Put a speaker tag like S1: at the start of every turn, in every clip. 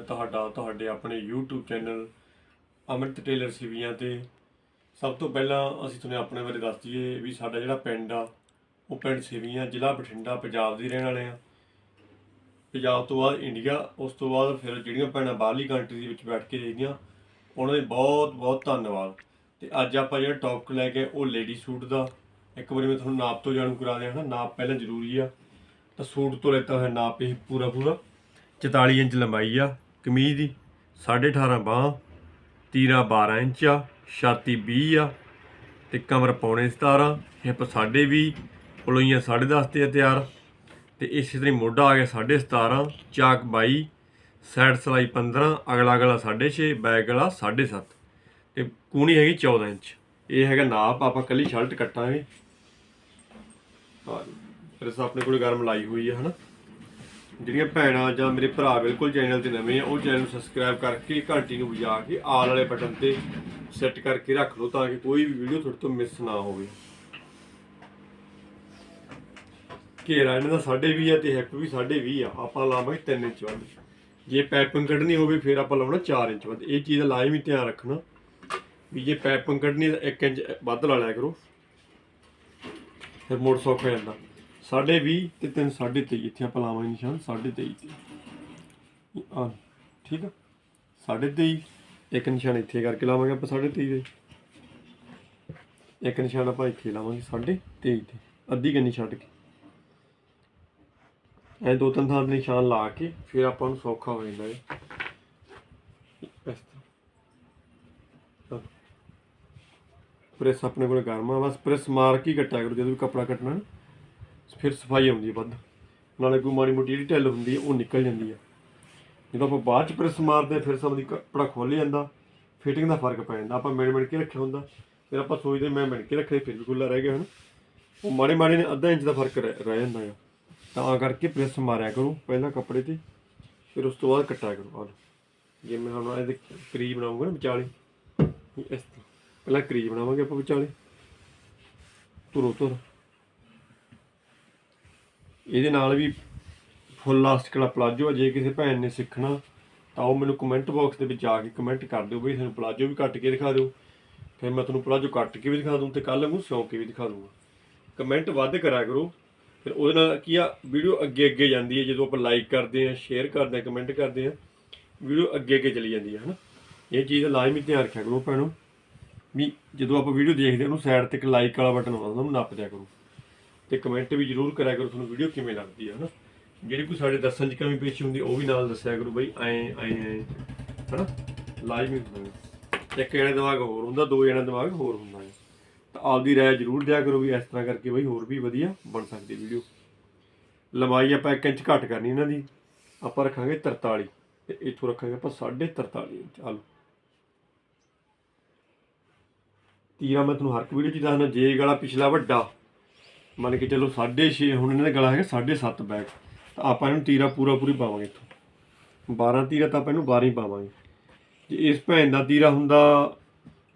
S1: ਤੁਹਾਡਾ, ਤੁਹਾਡੇ ਆਪਣੇ YouTube channel Amrit tailor Siviyan ਤੇ। ਸਭ ਤੋਂ ਪਹਿਲਾਂ ਅਸੀਂ ਤੁਹਾਨੂੰ ਆਪਣੇ ਬਾਰੇ ਦੱਸ ਦਈਏ ਵੀ ਸਾਡਾ ਜਿਹੜਾ ਪਿੰਡ ਆ, ਉਹ ਪਿੰਡ ਸਿਵੀਆਂ, ਜ਼ਿਲ੍ਹਾ ਬਠਿੰਡਾ, ਪੰਜਾਬ ਦੇ ਰਹਿਣ ਵਾਲੇ ਆ। ਪੰਜਾਬ ਤੋਂ ਬਾਅਦ ਇੰਡੀਆ ਉਸ ਤੋਂ ਬਾਅਦ ਫਿਰ ਜਿਹੜੀਆਂ ਭੈਣਾਂ ਬਾਹਰਲੀ ਕੰਟਰੀ ਦੇ ਵਿੱਚ ਬੈਠ ਕੇ ਦੇਖਦੀਆਂ ਉਹਨਾਂ ਦੇ ਬਹੁਤ ਬਹੁਤ ਧੰਨਵਾਦ। ਤੇ ਅੱਜ ਆਪਾਂ ਜਿਹੜਾ ਟੌਪਿਕ ਲੈ ਕੇ ਉਹ ਲੇਡੀ ਸੂਟ ਦਾ। ਇੱਕ ਵਾਰੀ ਮੈਂ ਤੁਹਾਨੂੰ ਨਾਪ ਤੋਂ ਜਾਣੂ ਕਰਾ ਦਿਆਂ, ਹਨਾ? ਨਾਪ ਪਹਿਲਾਂ ਜ਼ਰੂਰੀ ਆ। ਤਾਂ ਸੂਟ ਤੋਂ ਲੈਤਾ ਹੋਇਆ ਨਾਪ ਇਹ ਪੂਰਾ ਪੂਰਾ 44 ਇੰਚ ਲੰਬਾਈ ਆ। ਕਮੀਜ਼ ਦੀ 18.5 ਬਾਹ, ਤੀਰਾ 12 ਇੰਚ ਆ, ਛਾਤੀ 20 ਆ, ਤੇ ਕਮਰ ਪੌਣੇ 17 ਹਿੱਪ 20 ਪਲੋਈਆਂ 10.5 ਤੇ ਆ ਤਿਆਰ। ਤੇ ਇਸੇ ਤਰ੍ਹਾਂ ਹੀ ਮੋਢਾ ਆ ਗਿਆ 17.5 ਚਾਕ 22 ਸਾਈਡ ਸਲਾਈ 15 ਅਗਲਾ ਗਲਾ 6.5 ਬੈਕ ਗਲਾ 7.5 ਤੇ ਕੂਣੀ ਹੈਗੀ 14 ਇੰਚ। ਇਹ ਹੈਗਾ ਨਾਪ, ਆਪਾਂ ਕੱਲੀ ਸ਼ਰਟ ਕੱਟਾਂਗੇ। ਹਾਂ ਫਿਰ ਆਪਣੇ ਕੋਲ ਗਰਮ ਲਾਈ ਹੋਈ ਹੈ ਹਨਾ? ਜਿਹੜੀਆਂ ਭੈਣਾਂ ਜਾਂ ਮੇਰੇ ਭਰਾ ਬਿਲਕੁਲ ਚੈਨਲ ਤੇ ਨਵੇਂ ਆ, ਉਹ ਚੈਨਲ ਨੂੰ ਸਬਸਕ੍ਰਾਈਬ ਕਰਕੇ ਘੰਟੀ ਨੂੰ ਵਜਾ ਕੇ ਆਲ ਵਾਲੇ ਬਟਨ ਤੇ ਸੈੱਟ ਕਰਕੇ ਰੱਖ ਲਓ ਤਾਂ ਕਿ ਕੋਈ ਵੀ ਵੀਡੀਓ ਤੁਹਾਡੇ ਤੋਂ ਮਿਸ ਨਾ ਹੋਵੇ। ਘੇਰਾ ਇਹਨਾਂ ਦਾ 20 ਆ ਤੇ ਹੈਪ ਵੀ 20 ਆ। ਆਪਾਂ ਲਾਵਾਂਗੇ 3 ਇੰਚ ਵੱਧ। ਜੇ ਪੈਪਿੰਗ ਕੱਢਣੀ ਹੋਵੇ, ਫਿਰ ਆਪਾਂ ਲਾਉਣਾ 4 ਇੰਚ ਵੱਧ। ਇਹ ਚੀਜ਼ ਦਾ ਲਾਜ਼ਮੀ ਧਿਆਨ ਰੱਖਣਾ। ਵੀ ਜੇ ਪੈਪਿੰਗ ਕੱਢਣੀ ਤਾਂ 1 ਇੰਚ ਵੱਧ ਲਾ ਲਿਆ ਕਰੋ। ਫਿਰ ਮੋੜ ਸੌਖਾ ਹੋ ਜਾਂਦਾ। 20 ਤੇ 3 23 ਇੱਥੇ ਆਪਾਂ ਲਾਵਾਂਗੇ ਨਿਸ਼ਾਨ 23 ਤੇ। ਆ ਠੀਕ ਆ? 23 ਇੱਕ ਨਿਸ਼ਾਨ ਇੱਥੇ ਕਰਕੇ ਲਾਵਾਂਗੇ ਆਪਾਂ 23 'ਤੇ ਇੱਕ ਨਿਸ਼ਾਨ ਆਪਾਂ ਇੱਥੇ ਲਾਵਾਂਗੇ 23 ਤੇ ਅੱਧੀ ਕੰਨੀ ਛੱਡ ਕੇ। ਇਹ ਦੋ ਤਿੰਨ ਥਾਂ ਤੇ ਨਿਸ਼ਾਨ ਲਾ ਕੇ ਫਿਰ ਆਪਾਂ ਨੂੰ ਸੌਖਾ ਹੋ ਜਾਂਦਾ ਹੈ ਇਸ ਤਰ੍ਹਾਂ। ਪ੍ਰੈਸ ਆਪਣੇ ਕੋਲ ਗਰਮ ਆ ਬਸ ਪ੍ਰੈਸ ਮਾਰ ਕੇ ਹੀ ਕੱਟਿਆ ਕਰੋ ਜਦੋਂ ਵੀ ਕੱਪੜਾ ਕੱਟਣਾ ਨਾ, ਫਿਰ ਸਫ਼ਾਈ ਆਉਂਦੀ ਹੈ ਵੱਧ ਨਾਲੇ ਕੋਈ ਮਾੜੀ ਮੋਟੀ ਜਿਹੜੀ ਢਿੱਲ ਹੁੰਦੀ ਹੈ ਉਹ ਨਿਕਲ ਜਾਂਦੀ ਹੈ ਜਦੋਂ ਆਪਾਂ ਬਾਅਦ ਚ ਪ੍ਰੈਸ ਮਾਰਦੇ ਹਾਂ, ਫਿਰ ਸਭ ਦੀ ਕੱਪੜਾ ਖੁੱਲ ਜਾਂਦਾ ਫਿਟਿੰਗ ਦਾ ਫ਼ਰਕ ਪੈ ਜਾਂਦਾ। ਆਪਾਂ ਮਿਣ ਮਿਣ ਕੇ ਰੱਖਿਆ ਹੁੰਦਾ ਫਿਰ ਆਪਾਂ ਸੋਚਦੇ ਮੈਂ ਮਿਣ ਕੇ ਰੱਖੇ ਫਿਰ ਵੀ ਖੁੱਲਾ ਰਹਿ ਗਿਆ ਹਨ। ਉਹ ਮਾੜੇ ਮਾੜੇ ਨੇ ਅੱਧਾ ਇੰਚ ਦਾ ਫ਼ਰਕ ਰਹਿ ਰਹਿ ਜਾਂਦਾ ਆ। ਤਾਂ ਕਰਕੇ ਪ੍ਰੈਸ ਮਾਰਿਆ ਕਰੋ ਪਹਿਲਾਂ ਕੱਪੜੇ ਤੇ ਫਿਰ ਉਸ ਤੋਂ ਬਾਅਦ ਕੱਟਿਆ ਕਰੋ। ਆਹ ਜੇ ਮੈਂ ਹੁਣ ਇਹਦੇ ਕਰੀਜ ਬਣਾਉਂਗਾ ਨਾ ਵਿਚਾਲੇ ਇਸ ਤਰ੍ਹਾਂ। ਪਹਿਲਾਂ ਕਰੀਜ ਬਣਾਵਾਂਗੇ ਆਪਾਂ ਵਿਚਾਲੇ। ਤੁਰੋ ਤੁਰ ਇਹਦੇ ਨਾਲ ਵੀ ਫੁੱਲ ਲਾਸਟਿਕ ਵਾਲਾ ਪਲਾਜੋ ਆ, ਜੇ ਕਿਸੇ ਭੈਣ ਨੇ ਸਿੱਖਣਾ, ਤਾਂ ਉਹ ਮੈਨੂੰ ਕਮੈਂਟ ਬਾਕਸ ਦੇ ਵਿੱਚ ਆ ਕੇ ਕਮੈਂਟ ਕਰ ਦਿਓ ਬਈ ਤੁਹਾਨੂੰ ਪਲਾਜੋ ਵੀ ਕੱਟ ਕੇ ਦਿਖਾ ਦਿਓ। ਫਿਰ ਮੈਂ ਤੁਹਾਨੂੰ ਪਲਾਜੋ ਕੱਟ ਕੇ ਵੀ ਦਿਖਾ ਦੂੰ ਤੇ ਕੱਲ ਨੂੰ ਸਿਉਂ ਕੇ ਵੀ ਦਿਖਾ ਦੂੰਗਾ। ਕਮੈਂਟ ਵੱਧ ਕਰਿਆ ਕਰੋ। ਫਿਰ ਉਹਦੇ ਨਾਲ ਕੀ ਆ ਵੀਡੀਓ ਅੱਗੇ ਅੱਗੇ ਜਾਂਦੀ ਹੈ, ਜਦੋਂ ਆਪਾਂ ਲਾਈਕ ਕਰਦੇ ਆ ਸ਼ੇਅਰ ਕਰਦੇ ਆ ਕਮੈਂਟ ਕਰਦੇ ਆ ਵੀਡੀਓ ਅੱਗੇ ਅੱਗੇ ਚਲੀ ਜਾਂਦੀ ਹੈ, ਹਨਾ? ਇਹ ਚੀਜ਼ ਦਾ ਲਾਜ਼ਮੀ ਧਿਆਨ ਰੱਖਿਆ ਕਰੋ ਭੈਣੋ। ਵੀ ਜਦੋਂ ਆਪਾਂ ਵੀਡੀਓ ਦੇਖਦੇ ਹਾਂ, ਉਹਨੂੰ ਸਾਈਡ ਤੇ ਇੱਕ ਲਾਈਕ ਵਾਲਾ ਬਟਨ ਆਉਂਦਾ, ਉਹਨੂੰ ਨੱਪ ਦਿਆ ਕਰੋ। ਤੇ ਕਮੈਂਟ ਵੀ ਜ਼ਰੂਰ ਕਰਿਆ ਕਰੋ, ਤੁਹਾਨੂੰ ਵੀਡੀਓ ਕਿਵੇਂ ਲੱਗਦੀ ਹੈ ਹਨਾ? ਜਿਹੜੀ ਕੋਈ ਸਾਡੇ ਦੱਸਣ 'ਚ ਕਮੀ ਪੇਸ਼ੀ ਹੁੰਦੀ, ਉਹ ਵੀ ਨਾਲ ਦੱਸਿਆ ਕਰੋ ਬਈ, ਐ ਐ ਐ, ਹਨਾ? ਲਾਜ਼ਮੀ ਹੁੰਦਾ ਇੱਕ ਜਣਾ ਦਿਮਾਗ ਹੋਰ ਹੁੰਦਾ, ਦੋ ਜਣਾ ਦਿਮਾਗ ਹੋਰ ਹੁੰਦਾ ਹੈ ਤਾਂ ਆਪਦੀ ਰਾਏ ਜ਼ਰੂਰ ਦਿਆ ਕਰੋ ਵੀ ਇਸ ਤਰ੍ਹਾਂ ਕਰਕੇ ਬਈ ਹੋਰ ਵੀ ਵਧੀਆ ਬਣ ਸਕਦੀ ਵੀਡੀਓ ਲੰਬਾਈ ਆਪਾਂ 1 ਇੰਚ ਘੱਟ ਕਰਨੀ ਇਹਨਾਂ ਦੀ। ਆਪਾਂ ਰੱਖਾਂਗੇ 43 ਤੇ ਇੱਥੋਂ ਰੱਖਾਂਗੇ ਆਪਾਂ 43.5 ਇੰਚ। ਆਲੋ ਲਓ। ਤੀਰਾ ਮੈਂ ਤੁਹਾਨੂੰ ਹਰ ਇੱਕ ਵੀਡੀਓ 'ਚ ਦੱਸਦਾ, ਜੇ ਗਲਾ ਪਿਛਲਾ ਵੱਡਾ ਮੰਨ ਕੇ ਚਲੋ 6.5 ਹੁਣ ਇਹਨਾਂ ਦਾ ਗਲਾ ਹੈਗਾ 7.5 ਬੈਗ ਤਾਂ ਆਪਾਂ ਇਹਨੂੰ ਤੀਰਾ ਪੂਰਾ ਪੂਰੀ ਪਾਵਾਂਗੇ ਇੱਥੋਂ। 12 ਤੀਰਾ ਤਾਂ ਆਪਾਂ ਇਹਨੂੰ 12 ਹੀ ਪਾਵਾਂਗੇ। ਜੇ ਇਸ ਭੈਣ ਦਾ ਤੀਰਾ ਹੁੰਦਾ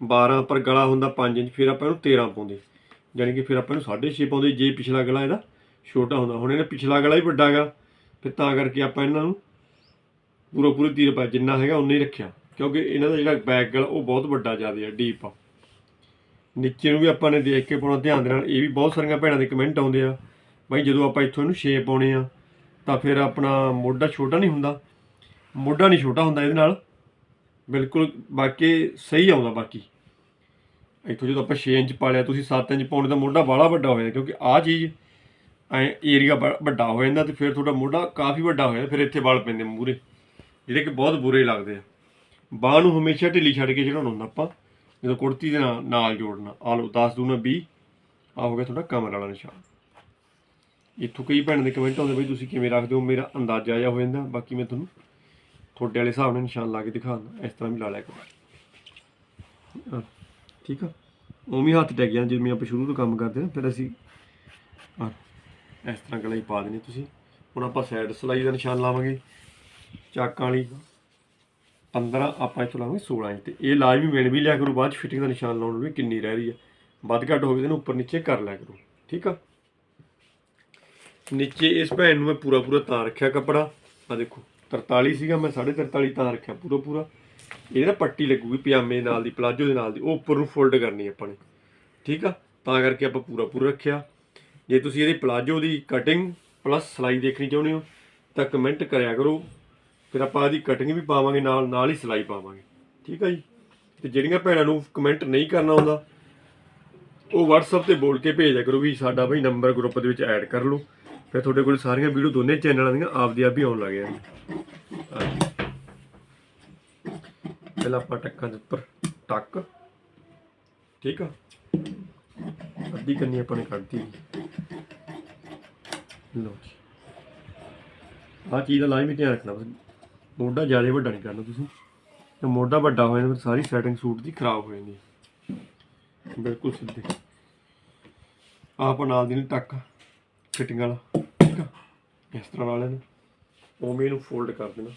S1: 12 ਪਰ ਗਲਾ ਹੁੰਦਾ 5 ਇੰਚ, ਫਿਰ ਆਪਾਂ ਇਹਨੂੰ 13 ਪਾਉਂਦੇ। ਯਾਨੀ ਕਿ ਫਿਰ ਆਪਾਂ ਇਹਨੂੰ 6.5 ਪਾਉਂਦੇ, ਜੇ ਪਿਛਲਾ ਗਲਾ ਇਹਦਾ ਛੋਟਾ ਹੁੰਦਾ। ਹੁਣ ਇਹਨੇ ਪਿਛਲਾ ਗਲਾ ਹੀ ਵੱਡਾ ਹੈਗਾ ਫਿਰ ਤਾਂ ਕਰਕੇ ਆਪਾਂ ਇਹਨਾਂ ਨੂੰ ਪੂਰਾ ਪੂਰੀ ਤੀਰ ਪਾ ਜਿੰਨਾ ਹੈਗਾ ਉਨਾ ਹੀ ਰੱਖਿਆ। ਕਿਉਂਕਿ ਇਹਨਾਂ ਦਾ ਜਿਹੜਾ ਬੈਕ ਗਲਾ, ਉਹ ਬਹੁਤ ਵੱਡਾ ਜ਼ਿਆਦਾ ਹੈ ਡੀਪ ਆ। ਨੀਚੇ ਨੂੰ ਵੀ ਆਪਾਂ ਨੇ ਦੇਖ ਕੇ ਪਾਉਣਾ ਧਿਆਨ ਦੇ ਨਾਲ, ਇਹ ਵੀ ਬਹੁਤ ਸਾਰੀਆਂ ਭੈਣਾਂ ਦੇ ਕਮੈਂਟ ਆਉਂਦੇ ਆ, ਬਾਈ ਜਦੋਂ ਆਪਾਂ ਇੱਥੋਂ ਇਹਨੂੰ ਸ਼ੇਪ ਪਾਉਣੇ ਆ, ਤਾਂ ਫਿਰ ਆਪਣਾ ਮੋਢਾ ਛੋਟਾ ਨਹੀਂ ਹੁੰਦਾ, ਮੋਢਾ ਨਹੀਂ ਛੋਟਾ ਹੁੰਦਾ ਇਹਦੇ ਨਾਲ, ਬਿਲਕੁਲ ਬਾਕੀ ਸਹੀ ਆਉਂਦਾ ਬਾਕੀ। ਇੱਥੋਂ ਜਦੋਂ ਆਪਾਂ 6 ਇੰਚ ਪਾ ਲਿਆ ਤੁਸੀਂ 7 ਇੰਚ ਪਾਉਣੇ ਤਾਂ ਮੋਢਾ ਬਾਹਲਾ ਵੱਡਾ ਹੋਇਆ, ਕਿਉਂਕਿ ਆਹ ਚੀਜ਼ ਐ ਏਰੀਆ ਵੱਡਾ ਹੋ ਜਾਂਦਾ ਤੇ ਫਿਰ ਤੁਹਾਡਾ ਮੋਢਾ ਕਾਫੀ ਵੱਡਾ ਹੋਇਆ ਫਿਰ ਇੱਥੇ ਵਾਲ ਪੈਂਦੇ ਮੂਰੇ ਜਿਹੜੇ ਕਿ ਬਹੁਤ ਬੁਰੇ ਲੱਗਦੇ ਆ। ਬਾਹ ਨੂੰ ਹਮੇਸ਼ਾ ਢਿੱਲੀ ਛੱਡ ਕੇ ਚੜਾਉਣਾ ਹੁੰਦਾ ਆਪਾਂ। ਜਦੋਂ ਕੁੜਤੀ ਦੇ ਨਾਲ ਨਾਲ ਜੋੜਨਾ। ਆ ਲਓ 10 ਦੂਣਾ 20 ਆ ਹੋ ਗਿਆ ਤੁਹਾਡਾ ਕਮਰ ਵਾਲਾ ਨਿਸ਼ਾਨ। ਇੱਥੋਂ ਕਈ ਭੈਣ ਦੇ ਕਮੈਂਟ ਆਉਂਦੇ, ਬਈ ਤੁਸੀਂ ਕਿਵੇਂ ਰੱਖਦੇ ਹੋ? ਮੇਰਾ ਅੰਦਾਜ਼ਾ ਜਿਹਾ ਹੋ ਜਾਂਦਾ। ਬਾਕੀ ਮੈਂ ਤੁਹਾਨੂੰ ਤੁਹਾਡੇ ਵਾਲੇ ਹਿਸਾਬ ਨਾਲ ਨਿਸ਼ਾਨ ਲਾ ਕੇ ਦਿਖਾ ਦਿੰਦਾ। ਇਸ ਤਰ੍ਹਾਂ ਵੀ ਲਾ ਲਿਆ ਕਰੋ। ਠੀਕ ਆ? ਉਵੇਂ ਹੱਥ ਟਿਕ ਜਾਣ, ਜਿਵੇਂ ਆਪਾਂ ਸ਼ੁਰੂ ਤੋਂ ਕੰਮ ਕਰਦੇ ਨਾ ਫਿਰ ਅਸੀਂ ਇਸ ਤਰ੍ਹਾਂ ਗਲਾ ਹੀ ਪਾ ਦੇਣੀ ਤੁਸੀਂ। ਹੁਣ ਆਪਾਂ ਸਾਈਡ ਸਲਾਈ ਦਾ ਨਿਸ਼ਾਨ ਲਾਵਾਂਗੇ। ਚਾਕਾਂ ਵਾਲੀ। 15 ਆਪਾਂ ਇੱਥੋਂ ਲਾਵਾਂਗੇ 16 ਇੰਚ ਤੇ। ਇਹ ਲਾਜ਼ਮੀ ਮਿਣ ਵੀ ਲਿਆ ਕਰੋ, ਬਾਅਦ ਚ ਫਿਟਿੰਗ ਦਾ ਨਿਸ਼ਾਨ ਲਾਉਣ ਨੂੰ ਵੀ ਕਿੰਨੀ ਰਹਿ ਰਹੀ ਹੈ। ਵੱਧ ਘੱਟ ਹੋਵੇ ਤਾਂ ਇਹਨੂੰ ਉੱਪਰ ਨੀਚੇ ਕਰ ਲਿਆ ਕਰੋ, ਠੀਕ ਆ? ਨੀਚੇ ਇਸ ਭੈਣ ਨੂੰ ਮੈਂ ਪੂਰਾ ਪੂਰਾ ਤਾਂ ਰੱਖਿਆ ਕੱਪੜਾ। ਆ ਦੇਖੋ 43 ਸੀਗਾ, ਮੈਂ 43.5 ਤਾਂ ਰੱਖਿਆ ਪੂਰਾ ਪੂਰਾ। ਇਹਦੇ ਨਾਲ ਪੱਟੀ ਲੱਗੂਗੀ ਪਜਾਮੇ ਦੇ ਨਾਲ ਦੀ, ਪਲਾਜੋ ਦੇ ਨਾਲ ਦੀ, ਉਹ ਉੱਪਰ ਨੂੰ ਫੋਲਡ ਕਰਨੀ ਆਪਾਂ ਨੇ, ਠੀਕ ਆ? ਤਾਂ ਕਰਕੇ ਆਪਾਂ ਪੂਰਾ ਪੂਰਾ ਰੱਖਿਆ। ਜੇ ਤੁਸੀਂ ਇਹਦੇ ਪਲਾਜੋ ਦੀ ਕਟਿੰਗ ਪਲੱਸ ਸਿਲਾਈ ਦੇਖਣੀ ਚਾਹੁੰਦੇ ਹੋ, ਤਾਂ ਕਮੈਂਟ ਕਰਿਆ ਕਰੋ। ਫਿਰ ਆਪਾਂ ਇਹਦੀ ਕਟਿੰਗ ਵੀ ਪਾਵਾਂਗੇ ਨਾਲ ਨਾਲ ਹੀ ਸਿਲਾਈ ਪਾਵਾਂਗੇ। ਠੀਕ ਆ ਜੀ? ਤੇ ਜਿਹੜੀਆਂ ਭੈਣਾਂ ਨੂੰ ਕਮੈਂਟ ਨਹੀਂ ਕਰਨਾ ਆਉਂਦਾ, ਉਹ WhatsApp ਤੇ ਬੋਲ ਕੇ ਭੇਜਿਆ ਕਰੋ ਵੀ ਸਾਡਾ ਬਈ ਨੰਬਰ ਗਰੁੱਪ ਦੇ ਵਿੱਚ ਐਡ ਕਰ ਲਓ। ਫਿਰ ਤੁਹਾਡੇ ਕੋਲ ਸਾਰੀਆਂ ਵੀਡੀਓ ਦੋਨੇ ਚੈਨਲਾਂ ਦੀਆਂ ਆਪਦੀ ਆਪ ਹੀ ਆਉਣ ਲੱਗ ਜਾਣਗੀਆਂ ਪਹਿਲਾਂ ਆਪਾਂ ਟੱਕਾਂ ਦੇ ਉੱਪਰ ਟੱਕ। ਠੀਕ ਆ? ਅੱਧੀ ਕੰਨੀ ਆਪਾਂ ਨੇ ਕੱਢਤੀ। ਲਓ ਜੀ। ਆਹ ਚੀਜ਼ ਦਾ ਲਾਜ਼ਮੀ ਧਿਆਨ ਰੱਖਣਾ ਬਸ। ਮੋਢਾ ਜ਼ਿਆਦਾ ਵੱਡਾ ਨਹੀਂ ਕਰਨਾ ਤੁਸੀਂ। ਤੇ ਮੋਢਾ ਵੱਡਾ ਹੋ ਜਾਂਦਾ, ਫਿਰ ਸਾਰੀ ਸੈਟਿੰਗ ਸੂਟ ਦੀ ਖਰਾਬ ਹੋ ਜਾਂਦੀ ਹੈ। ਬਿਲਕੁਲ ਸਿੱਧੇ। ਆਪ ਨਾਲ ਦੀ ਟੱਕ ਫਿਟਿੰਗ ਵਾਲਾ, ਠੀਕ ਆ? ਇਸ ਤਰ੍ਹਾਂ ਵਾਲੇ ਨੇ ਉਵੇਂ ਇਹਨੂੰ ਫੋਲਡ ਕਰ ਦੇਣਾ।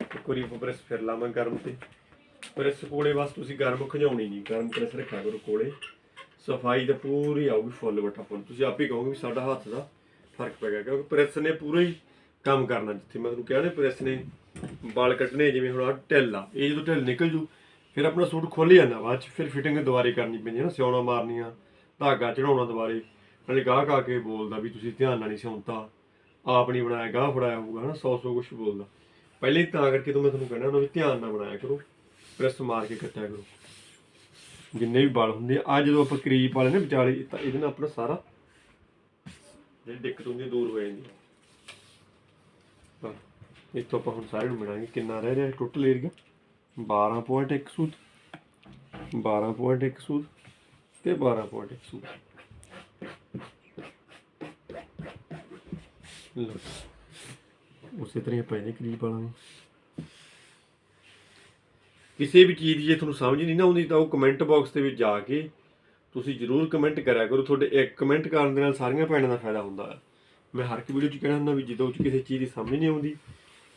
S1: ਇੱਕ ਵਾਰੀ ਆਪਾਂ ਪ੍ਰੈਸ ਫਿਰ ਲਾਵਾਂ ਗਰਮ ਤੇ। ਪ੍ਰੈਸ ਕੋਲੇ ਬਸ ਤੁਸੀਂ ਗਰਮ ਖਿਜਾਉਣੀ ਨਹੀਂ। ਗਰਮ ਪ੍ਰੈਸ ਰੱਖਿਆ ਕਰੋ ਕੋਲੇ। ਸਫ਼ਾਈ ਤਾਂ ਪੂਰੀ ਆਊਗੀ ਫੁੱਲ ਬਟਾ ਫੁੱਲ ਤੁਸੀਂ ਆਪ ਹੀ ਕਹੋਗੇ ਵੀ ਸਾਡਾ ਹੱਥ ਦਾ ਫ਼ਰਕ ਪੈ ਗਿਆ, ਕਿਉਂਕਿ ਪ੍ਰੈਸ ਨੇ ਪੂਰਾ ਹੀ ਕੰਮ ਕਰਨਾ ਜਿੱਥੇ। ਮੈਂ ਤੁਹਾਨੂੰ ਕਿਹਾ ਨੇ ਪ੍ਰੈਸ ਨੇ ਵਾਲ ਕੱਟਣੇ ਜਿਵੇਂ ਹੁਣ ਆਹ ਢਿੱਲ ਆ, ਇਹ ਜਦੋਂ ਢਿੱਲ ਨਿਕਲ ਜੂ, ਫਿਰ ਆਪਣਾ ਸੂਟ ਖੁੱਲ ਜਾਂਦਾ, ਬਾਅਦ ਚ ਫਿਰ ਫਿਟਿੰਗ ਦੁਬਾਰੇ ਕਰਨੀ ਪੈਂਦੀ ਹੈ ਨਾ, ਸਿਉਣਾ ਮਾਰਨੀਆਂ, ਧਾਗਾ ਚੜਾਉਣਾ ਦੁਬਾਰੇ, ਨਾਲੇ ਗਾਹਕ ਆ ਕੇ ਬੋਲਦਾ ਵੀ ਤੁਸੀਂ ਧਿਆਨ ਨਾਲ ਨਹੀਂ ਸਿਉਂਤਾ, ਆਪ ਨਹੀਂ ਬਣਾਇਆ, ਗਾਹ ਫੜਾਇਆ ਹੋਊਗਾ ਨਾ ਸੌ ਸੌ ਕੁਝ ਬੋਲਦਾ। ਪਹਿਲੇ ਹੀ ਤਾਂ ਕਰਕੇ ਤਾਂ ਮੈਂ ਤੁਹਾਨੂੰ ਕਹਿਣਾ ਉਹਨਾਂ ਵੀ ਧਿਆਨ ਨਾਲ ਬਣਾਇਆ ਕਰੋ, ਪ੍ਰੈਸ ਮਾਰ ਕੇ ਕੱਟਿਆ ਕਰੋ। ਜਿੰਨੇ ਵੀ ਵਾਲ ਹੁੰਦੇ ਆ, ਆਹ ਜਦੋਂ ਆਪਾਂ ਕਰੀਬ ਵਾਲੇ ਨੇ ਵਿਚਾਲੇ ਤਾਂ ਇਹਦੇ ਨਾਲ ਆਪਣਾ ਸਾਰਾ ਜਿਹੜੀ ਦਿੱਕਤ ਹੁੰਦੀ ਦੂਰ ਹੋ ਜਾਂਦੀ ਹੈ ਤਾਂ ਇੱਥੋਂ ਆਪਾਂ ਹੁਣ ਸਾਰੇ ਨੂੰ ਮਿਲਾਂਗੇ ਕਿੰਨਾ ਰਹਿ ਰਿਹਾ ਟੋਟਲ ਏਰੀਆ 12.1 ਸੂਤ। 12.1 ਸੂਤ ਤੇ 12.1 ਸੂਤ। ਲਓ ਉਸੇ ਤਰ੍ਹਾਂ ਹੀ ਆਪਾਂ ਇਹਦੇ ਕਰੀਬ ਵਾਲਾਂਗੇ ਕਿਸੇ ਵੀ ਚੀਜ਼ ਦੀ ਜੇ ਤੁਹਾਨੂੰ ਸਮਝ ਨਹੀਂ ਨਾ ਆਉਂਦੀ ਤਾਂ ਉਹ ਕਮੈਂਟ ਬਾਕਸ ਦੇ ਵਿੱਚ ਜਾ ਕੇ ਤੁਸੀਂ ਜਰੂਰ ਕਮੈਂਟ ਕਰਿਆ ਕਰੋ। ਤੁਹਾਡੇ ਇੱਕ ਕਮੈਂਟ ਕਰਨ ਦੇ ਨਾਲ ਸਾਰੀਆਂ ਭੈਣਾਂ ਦਾ ਫਾਇਦਾ ਹੁੰਦਾ। ਹੈ ਮੈਂ ਹਰ ਇੱਕ ਵੀਡੀਓ 'ਚ ਕਹਿਣਾ ਹੁੰਦਾ ਵੀ ਜਦੋਂ ਕਿਸੇ ਚੀਜ਼ ਦੀ ਸਮਝ ਨਹੀਂ ਆਉਂਦੀ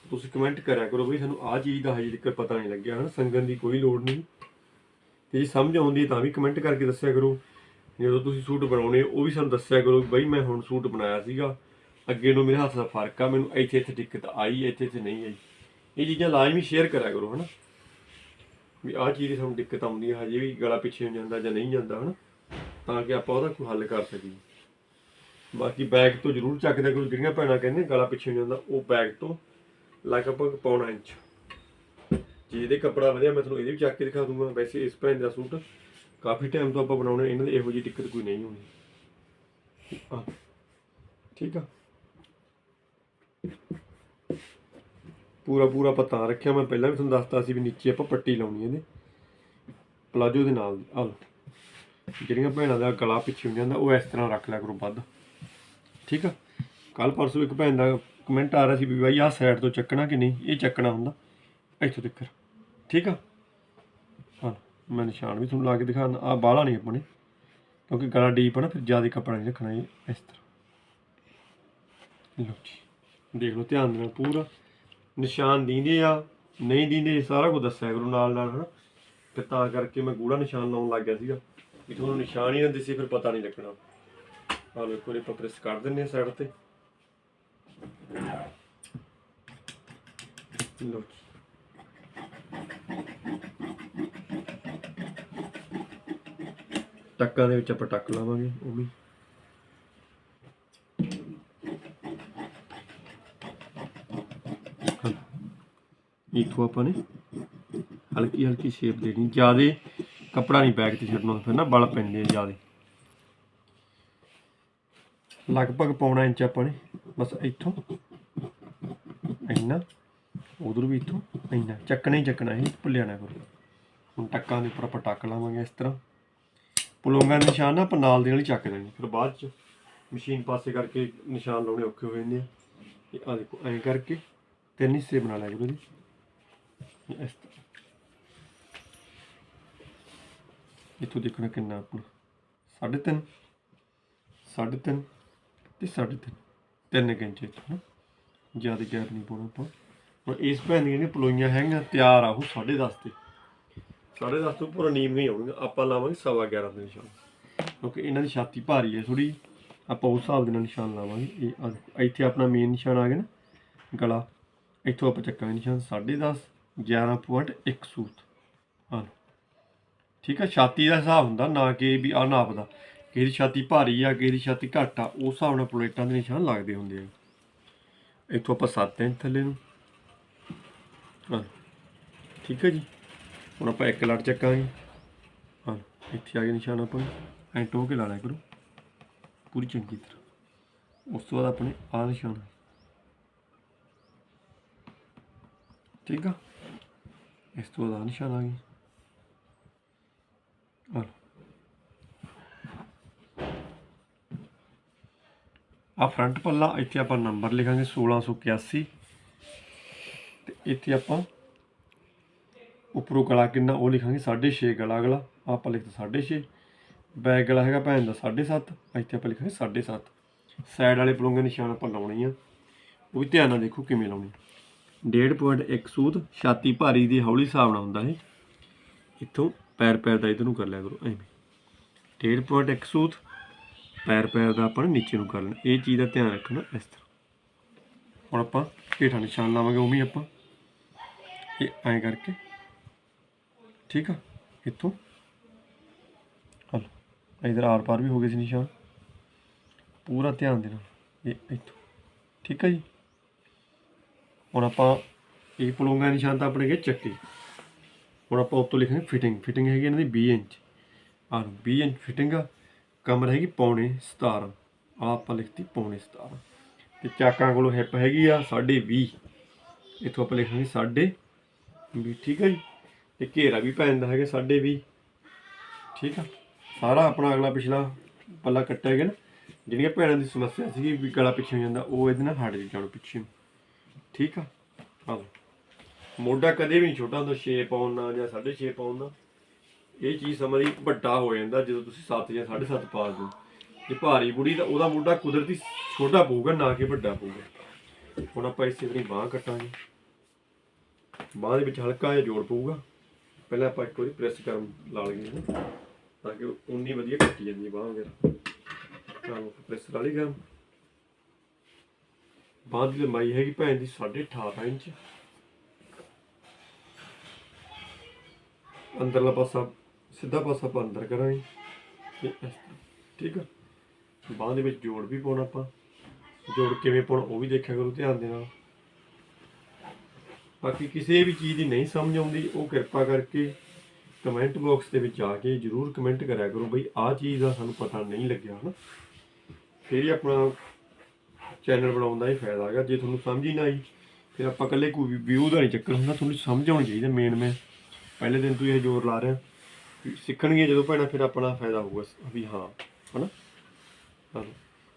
S1: ਤੁਸੀਂ ਕਮੈਂਟ ਕਰਿਆ ਕਰੋ ਵੀ ਸਾਨੂੰ ਆਹ ਚੀਜ਼ ਦਾ ਹਜੇ ਤੱਕ ਪਤਾ ਨਹੀਂ ਲੱਗਿਆ, ਹਨ? ਸੰਗਨ ਦੀ ਕੋਈ ਲੋੜ ਨਹੀਂ। ਤੇ ਜੇ ਸਮਝ ਆਉਂਦੀ ਤਾਂ ਵੀ ਕਮੈਂਟ ਕਰਕੇ ਦੱਸਿਆ ਕਰੋ। ਜਦੋਂ ਤੁਸੀਂ ਸੂਟ ਬਣਾਉਣੇ, ਉਹ ਵੀ ਸਾਨੂੰ ਦੱਸਿਆ ਕਰੋ ਬਈ ਮੈਂ ਹੁਣ ਸੂਟ ਬਣਾਇਆ ਸੀਗਾ। ਅੱਗੇ ਨੂੰ ਮੇਰੇ ਹੱਥ ਦਾ ਫ਼ਰਕ ਆ, ਮੈਨੂੰ ਇੱਥੇ ਇੱਥੇ ਦਿੱਕਤ ਆਈ, ਇੱਥੇ ਇੱਥੇ ਨਹੀਂ ਆਈ। ਇਹ ਚੀਜ਼ਾਂ ਲਾਜ਼ਮੀ ਸ਼ੇਅਰ ਕਰਿਆ ਕਰੋ, ਹਨਾ? ਵੀ ਆਹ ਚੀਜ਼ ਦੀ ਸਾਨੂੰ ਦਿੱਕਤ ਆਉਂਦੀ ਹੈ ਹਜੇ ਵੀ ਗਲਾ ਪਿੱਛੇ ਹੋ ਜਾਂਦਾ ਜਾਂ ਨਹੀਂ ਜਾਂਦਾ, ਹਨਾ? ਤਾਂ ਕਿ ਆਪਾਂ ਉਹਦਾ ਕੋਈ ਹੱਲ ਕਰ ਸਕੀਏ। ਬਾਕੀ ਬੈਗ ਤੋਂ ਜ਼ਰੂਰ ਚੱਕਦੇ ਕਰੋ, ਜਿਹੜੀਆਂ ਭੈਣਾਂ ਕਹਿੰਦੇ ਗਲਾ ਪਿੱਛੇ ਹੋ ਜਾਂਦਾ, ਉਹ ਬੈਗ ਤੋਂ ਲਗਭਗ ਪੌਣਾ ਇੰਚ। ਜੇ, ਇਹਦੇ ਕੱਪੜਾ ਵਧੀਆ, ਮੈਂ ਤੁਹਾਨੂੰ ਇਹਦੇ ਵੀ ਚੱਕ ਕੇ ਦਿਖਾ ਦੂੰਗਾ। ਵੈਸੇ ਇਸ ਭੈਣ ਦਾ ਸੂਟ ਕਾਫੀ ਟਾਈਮ ਤੋਂ ਆਪਾਂ ਬਣਾਉਣੇ, ਇਹਨਾਂ ਦੀ ਇਹੋ ਜਿਹੀ ਦਿੱਕਤ ਕੋਈ ਨਹੀਂ ਹੋਣੀ। ਠੀਕ ਆ। ਪੂਰਾ ਪੂਰਾ ਆਪਾਂ ਰੱਖਿਆ, ਮੈਂ ਪਹਿਲਾਂ ਵੀ ਤੁਹਾਨੂੰ ਦੱਸਤਾ ਸੀ ਵੀ ਨੀਚੇ ਆਪਾਂ ਪੱਟੀ ਲਾਉਣੀ ਇਹਦੇ। ਪਲਾਜੋ ਦੇ ਨਾਲ ਆ ਜਿਹੜੀਆਂ ਭੈਣਾਂ ਦਾ ਗਲਾ ਪਿੱਛੇ ਹੋ ਜਾਂਦਾ ਉਹ ਇਸ ਤਰ੍ਹਾਂ ਰੱਖ ਲਿਆ ਕਰੋ ਵੱਧ। ਠੀਕ ਆ। ਕੱਲ ਪਰਸੋਂ ਇੱਕ ਭੈਣ ਦਾ ਕਮੈਂਟ ਆ ਰਿਹਾ ਸੀ ਵੀ ਬਾਈ ਆਹ ਸਾਈਡ ਤੋਂ ਚੱਕਣਾ ਕਿ ਨਹੀਂ? ਇਹ ਚੱਕਣਾ ਹੁੰਦਾ। ਇੱਥੋਂ ਤੱਕ ਠੀਕ ਆ? ਹਾਂ, ਮੈਂ ਨਿਸ਼ਾਨ ਵੀ ਤੁਹਾਨੂੰ ਲਾ ਕੇ ਦਿਖਾਣਾ ਆ ਬਾਹਲਾ ਨਹੀਂ ਆਪਣੇ। ਕਿਉਂਕਿ ਗਲਾ ਡੀਪ ਹੈ ਨਾ, ਫਿਰ ਜ਼ਿਆਦਾ ਕੱਪੜਾ ਨਹੀਂ ਰੱਖਣਾ ਇਹ, ਇਸ ਤਰ੍ਹਾਂ। ਲਓ ਜੀ। ਦੇਖ ਲਓ, ਧਿਆਨ ਦੇ ਨਾਲ ਪੂਰਾ। ਨਿਸ਼ਾਨ ਦੀਂਦੇ ਆ, ਨਹੀਂ ਦੀਂਦੇ ਸਾਰਾ ਕੁਝ ਦੱਸਿਆ ਕਰੋ ਨਾਲ ਨਾਲ, ਹਨਾ? ਤੇ ਤਾਂ ਕਰਕੇ ਮੈਂ ਗੂੜਾ ਨਿਸ਼ਾਨ ਲਾਉਣ ਲੱਗ ਗਿਆ ਸੀਗਾ। ਵੀ ਤੁਹਾਨੂੰ ਨਿਸ਼ਾਨ ਹੀ ਨਾ ਦਿਸੇ, ਫਿਰ ਪਤਾ ਨਹੀਂ ਲੱਗਣਾ। ਆਹ ਲਓ, ਇੱਕ ਵਾਰੀ ਆਪਾਂ ਪ੍ਰੈਸ ਕਰ ਦਿੰਨੇ ਆ ਸਾਈਡ ਤੇ। ਲਓ ਟੱਕਾਂ ਦੇ ਵਿੱਚ ਆਪਾਂ ਟੱਕ ਲਾਵਾਂਗੇ, ਉਹ ਵੀ। ਇਥੋਂ ਆਪਾਂ ਨੇ ਹਲਕੀ ਹਲਕੀ ਸ਼ੇਪ ਦੇਣੀ। ਜਿਆਦੇ ਕੱਪੜਾ ਨਹੀਂ ਬੈਗ ਤੇ ਛੱਡਣਾ ਫਿਰ ਨਾ, ਬਲ ਪੈਂਦੇ ਆ ਜਿਆਦੇ। ਲਗਭਗ ਪੌਣਾ ਇੰਚ ਆਪਾਂ ਨੇ, ਬਸ ਇੱਥੋਂ, ਇੰਨਾ, ਉਧਰ ਵੀ ਇੱਥੋਂ, ਇੰਨਾ, ਚੱਕਣਾ ਹੀ ਚੱਕਣਾ ਇਹ ਭੁੱਲਿਆ ਨਾ ਕਰੋ। ਹੁਣ ਟੱਕਾਂ ਦੇ ਉੱਪਰ ਆਪਾਂ ਟੱਕ ਲਾਵਾਂਗੇ ਇਸ ਤਰ੍ਹਾਂ। ਪੁਲੋਂਗਾ ਦੇ ਨਿਸ਼ਾਨ ਨਾ ਆਪਾਂ ਨਾਲ ਦੇ ਨਾਲ ਹੀ ਚੱਕ ਦੇਣੇ ਫਿਰ ਬਾਅਦ ਚ ਮਸ਼ੀਨ ਪਾਸੇ ਕਰਕੇ ਨਿਸ਼ਾਨ ਲਾਉਣੇ ਔਖੇ ਹੋ ਜਾਂਦੇ ਆ। ਇਹ ਆ ਦੇਖੋ, ਐਂ ਕਰਕੇ ਤਿੰਨ ਹਿੱਸੇ ਬਣਾ ਲਿਆ ਕਰੋ ਜੀ ਇਸ ਤਰ੍ਹਾਂ। ਇੱਥੋਂ ਦੇਖਣਾ ਕਿੰਨਾ ਆਪਣਾ ਸਾਢੇ ਤਿੰਨ ਸਾਢੇ ਤਿੰਨ ਤੇ ਸਾਢੇ ਤਿੰਨ ਤਿੰਨ ਕੁ ਇੰਚ ਇੱਥੋਂ ਨਾ ਜ਼ਿਆਦਾ ਗੈਪ ਨਹੀਂ ਪਾਉਣਾ ਆਪਾਂ। ਹੁਣ ਇਸ ਭੈਣ ਦੀਆਂ ਜਿਹੜੀਆਂ ਪਲੋਈਆਂ ਹੈਗੀਆਂ, ਤਿਆਰ ਆ ਉਹ 10.5 ਤੇ। 10.5 ਤੋਂ ਪੂਰਾ ਨੀਮ ਨਹੀਂ ਆਉਣਗੇ ਆਪਾਂ ਲਾਵਾਂਗੇ ਸਵਾ 11 ਦੇ ਨਿਸ਼ਾਨ। ਕਿਉਂਕਿ ਇਹਨਾਂ ਦੀ ਛਾਤੀ ਭਾਰੀ ਹੈ ਥੋੜੀ ਆਪਾਂ ਉਸ ਹਿਸਾਬ ਦੇ ਨਾਲ ਨਿਸ਼ਾਨ ਲਾਵਾਂਗੇ। ਇਹ ਆਹ ਇੱਥੇ ਆਪਣਾ ਮੇਨ ਨਿਸ਼ਾਨ ਆ ਗਿਆ ਨਾ, ਗਲਾ। ਇੱਥੋਂ ਆਪਾਂ ਚੱਕਾਂਗੇ ਨਿਸ਼ਾਨ 10.5 11.1 ਸੂਤ। ਹਾਂ ਠੀਕ ਆ? ਛਾਤੀ ਦਾ ਹਿਸਾਬ ਹੁੰਦਾ, ਨਾ ਕਿ ਵੀ ਆ ਨਾਪਦਾ ਕਿਸੇ ਦੀ ਛਾਤੀ ਭਾਰੀ ਆ ਕਿਸੇ ਦੀ ਛਾਤੀ ਘੱਟ ਆ, ਉਸ ਹਿਸਾਬ ਨਾਲ ਪਲੇਟਾਂ ਦੇ ਨਿਸ਼ਾਨ ਲੱਗਦੇ ਹੁੰਦੇ ਆ। ਇੱਥੋਂ ਆਪਾਂ 7 ਇੰਚ ਥੱਲੇ ਨੂੰ। ਹਾਂ, ਠੀਕ ਹੈ ਜੀ। ਹੁਣ ਆਪਾਂ ਇੱਕ ਲੜ ਚੱਕਾਂਗੇ। ਹਾਂ, ਇੱਥੇ ਆ ਗਏ ਨਿਸ਼ਾਨ ਆਪਾਂ ਐਂ ਟੋ ਕੇ ਲਾ ਲਿਆ ਕਰੋ। ਪੂਰੀ ਚੰਗੀ ਤਰ੍ਹਾਂ। ਉਸ ਤੋਂ ਬਾਅਦ ਆਪਣੇ ਆ ਨਿਸ਼ਾਨ। ਠੀਕ ਆ? ਇਸ ਤੋਂ ਬਾਅਦ ਆਹ ਨਿਸ਼ਾਨ ਆ ਗਏ। ਹਾਂ। ਆ ਫਰੰਟ ਪੱਲਾ, ਇੱਥੇ ਆਪਾਂ ਨੰਬਰ ਲਿਖਾਂਗੇ 1681 ਤੇ ਇੱਥੇ ਆਪਾਂ ਉੱਪਰੋਂ ਗਲਾ ਕਿੰਨਾ, ਉਹ ਲਿਖਾਂਗੇ 6.5 ਗਲਾ ਅਗਲਾ ਆਪਾਂ ਲਿਖਦੇ 6.5 ਬੈਕ ਗਲਾ ਹੈਗਾ ਭੈਣ ਦਾ 7.5 ਇੱਥੇ ਆਪਾਂ ਲਿਖਾਂਗੇ 7.5 ਸਾਈਡ ਵਾਲੇ ਪਲੰਗੇ ਨਿਸ਼ਾਨ ਆਪਾਂ ਲਾਉਣੇ ਆ। ਉਹ ਵੀ ਧਿਆਨ ਨਾਲ ਦੇਖੋ ਕਿਵੇਂ ਲਾਉਣੇ 1.5 ਸੂਤ, ਛਾਤੀ ਭਾਰੀ ਦੀ ਹੌਲੀ ਹਿਸਾਬ ਨਾਲ ਹੁੰਦਾ ਹੈ ਇੱਥੋਂ ਪੈਰ ਪੈਰ ਦਾ ਇਧਰ ਨੂੰ ਕਰ ਲਿਆ ਕਰੋ, ਐਵੇਂ। 1.5 ਸੂਤ ਪੈਰ ਪੈਰ ਦਾ ਆਪਾਂ ਨੀਚੇ ਨੂੰ ਕਰ ਲੈਣਾ। ਇਹ ਚੀਜ਼ ਦਾ ਧਿਆਨ ਰੱਖਣਾ ਇਸ ਤਰ੍ਹਾਂ। ਹੁਣ ਆਪਾਂ ਹੇਠਾਂ ਨਿਸ਼ਾਨ ਲਾਵਾਂਗੇ, ਉਵੇਂ ਆਪਾਂ। ਇਹ ਐਂ ਕਰਕੇ। ਠੀਕ ਆ? ਇੱਥੋਂ। ਹਲ, ਇਧਰ ਆਰ ਪਾਰ ਵੀ ਹੋ ਗਏ ਸੀ ਨਿਸ਼ਾਨ। ਪੂਰਾ ਧਿਆਨ ਦੇਣਾ। ਇਹ ਇੱਥੋਂ। ਠੀਕ ਆ ਜੀ? ਹੁਣ ਆਪਾਂ ਇਹ ਪਲੋਂਗਾ ਨਿਸ਼ਾਨ ਤਾਂ ਆਪਣੇ ਗਏ ਚੱਕੇ। ਹੁਣ ਆਪਾਂ ਉੱਤੋਂ ਲਿਖਾਂਗੇ ਫਿਟਿੰਗ ਫਿਟਿੰਗ ਹੈਗੀ ਇਹਨਾਂ ਦੀ 20 ਇੰਚ। ਆ 20 ਇੰਚ ਫਿਟਿੰਗ ਆ। ਕਮਰ ਹੈਗੀ ਪੌਣੇ 17 ਆ ਆਪਾਂ ਲਿਖਤੀ ਪੌਣੇ 17 ਤੇ ਚਾਕਾਂ ਕੋਲੋਂ ਹਿੱਪ ਹੈਗੀ ਆ 20.5 ਇੱਥੋਂ ਆਪਾਂ ਲਿਖਾਂਗੇ ਸਾਢੇ ਵੀ ਠੀਕ ਹੈ ਜੀ? ਤੇ ਘੇਰਾ ਵੀ ਪੈਂਦਾ ਹੈਗਾ 20.5 ਠੀਕ ਆ? ਸਾਰਾ ਆਪਣਾ ਅਗਲਾ ਪਿਛਲਾ ਪੱਲਾ ਕੱਟਿਆ ਗਿਆ ਨਾ। ਜਿਹੜੀਆਂ ਭੈਣਾਂ ਦੀ ਸਮੱਸਿਆ ਸੀਗੀ ਵੀ ਗਲਾ ਪਿੱਛੇ ਹੋ ਜਾਂਦਾ, ਉਹ ਇਹਦੇ ਨਾਲ ਹਟ ਜਾਣ ਪਿੱਛੇ। ਨੂੰ ਠੀਕ ਆ? ਹਾਂ ਮੋਢਾ ਕਦੇ ਵੀ ਨਹੀਂ ਛੋਟਾ ਹੁੰਦਾ 6 ਪਾਉਣ ਨਾਲ ਜਾਂ 6.5 ਪਾਉਣ ਨਾਲ। ਇਹ ਚੀਜ਼ ਸਮਝੀ ਵੱਡਾ ਹੋ ਜਾਂਦਾ ਜਦੋਂ ਤੁਸੀਂ 7 ਜਾਂ 7.5 ਪਾ ਦਿਓ ਜੇ ਭਾਰੀ ਬੁੜੀ ਤਾਂ ਉਹਦਾ ਮੋਢਾ ਕੁਦਰਤੀ ਛੋਟਾ ਪਊਗਾ, ਨਾ ਕਿ ਵੱਡਾ ਪਊਗਾ। ਹੁਣ ਆਪਾਂ ਇਸੇ ਤਰ੍ਹਾਂ ਬਾਹ ਕੱਟਾਂਗੇ। ਬਾਹ ਦੇ ਵਿੱਚ ਹਲਕਾ ਜਿਹਾ ਜੋੜ ਪਊਗਾ। ਪਹਿਲਾਂ ਆਪਾਂ ਇੱਕ ਵਾਰੀ ਪ੍ਰੈਸ ਕਰਨ ਲਾ ਲਈਏ ਨਾ ਤਾਂ ਕਿ ਉਨੀ ਵਧੀਆ ਕੱਟੀ ਜਾਂਦੀ ਹੈ ਬਾਹ ਵਗੈਰਾ। ਤਾਂ ਪ੍ਰੈਸ ਲਾ ਲਈ ਗਰਮ ਬਾਹ ਦੀ ਲੰਬਾਈ ਹੈਗੀ ਭੈਣ ਦੀ 18.5 ਇੰਚ। ਅੰਦਰਲਾ ਪਾਸਾ ਸਿੱਧਾ ਪਾਸਾ ਆਪਾਂ ਅੰਦਰ ਕਰਾਂਗੇ। ਤੇ ਇਸ ਤਰ੍ਹਾਂ, ਠੀਕ ਆ? ਬਾਅਦ ਦੇ ਵਿੱਚ ਜੋੜ ਵੀ ਪਾਉਣਾ ਆਪਾਂ। ਜੋੜ ਕਿਵੇਂ ਪਾਉਣਾ ਉਹ ਵੀ ਦੇਖਿਆ ਕਰੋ ਧਿਆਨ ਦੇ ਨਾਲ। ਬਾਕੀ ਕਿਸੇ ਵੀ ਚੀਜ਼ ਦੀ ਨਹੀਂ ਸਮਝ ਆਉਂਦੀ ਉਹ ਕਿਰਪਾ ਕਰਕੇ ਕਮੈਂਟ ਬਾਕਸ ਦੇ ਵਿੱਚ ਆ ਕੇ ਜਰੂਰ ਕਮੈਂਟ ਕਰਿਆ ਕਰੋ ਬਈ ਆਹ ਚੀਜ਼ ਦਾ ਸਾਨੂੰ ਪਤਾ ਨਹੀਂ ਲੱਗਿਆ ਹਨਾ? ਫਿਰ ਹੀ ਆਪਣਾ ਚੈਨਲ ਬਣਾਉਣ ਦਾ ਹੀ ਫਾਇਦਾ ਹੈਗਾ। ਜੇ ਤੁਹਾਨੂੰ ਸਮਝ ਹੀ ਨਾ ਆਈ ਫਿਰ ਆਪਾਂ ਇਕੱਲੇ ਕੋਈ ਵਿਊ ਦਾ ਨਹੀਂ ਚੱਕਰ ਹੁੰਦਾ। ਤੁਹਾਨੂੰ ਸਮਝ ਆਉਣੀ ਚਾਹੀਦੀ ਮੇਨ ਮੈਂ। ਪਹਿਲੇ ਦਿਨ ਤੋਂ ਹੀ ਇਹ ਜ਼ੋਰ ਲਾ ਰਿਹਾ। ਸਿੱਖਣਗੇ ਜਦੋਂ ਭੈਣਾਂ, ਫਿਰ ਆਪਣਾ ਫਾਇਦਾ ਹੋਊਗਾ ਵੀ ਹਾਂ, ਹਨਾ?